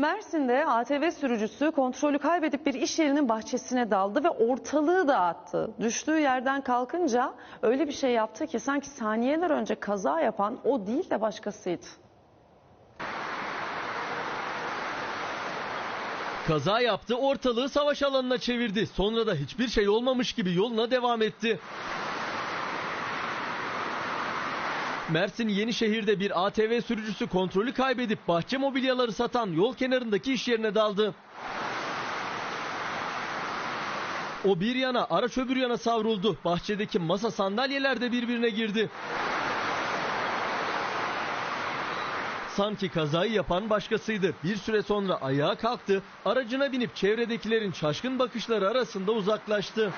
Mersin'de ATV sürücüsü kontrolü kaybedip bir iş yerinin bahçesine daldı ve ortalığı dağıttı. Düştüğü yerden kalkınca öyle bir şey yaptı ki sanki saniyeler önce kaza yapan o değil de başkasıydı. Kaza yaptı, ortalığı savaş alanına çevirdi. Sonra da hiçbir şey olmamış gibi yoluna devam etti. Mersin Yenişehir'de bir ATV sürücüsü kontrolü kaybedip bahçe mobilyaları satan yol kenarındaki iş yerine daldı. O bir yana, araç öbür yana savruldu. Bahçedeki masa sandalyeler de birbirine girdi. Sanki kazayı yapan başkasıydı. Bir süre sonra ayağa kalktı, aracına binip çevredekilerin şaşkın bakışları arasında uzaklaştı.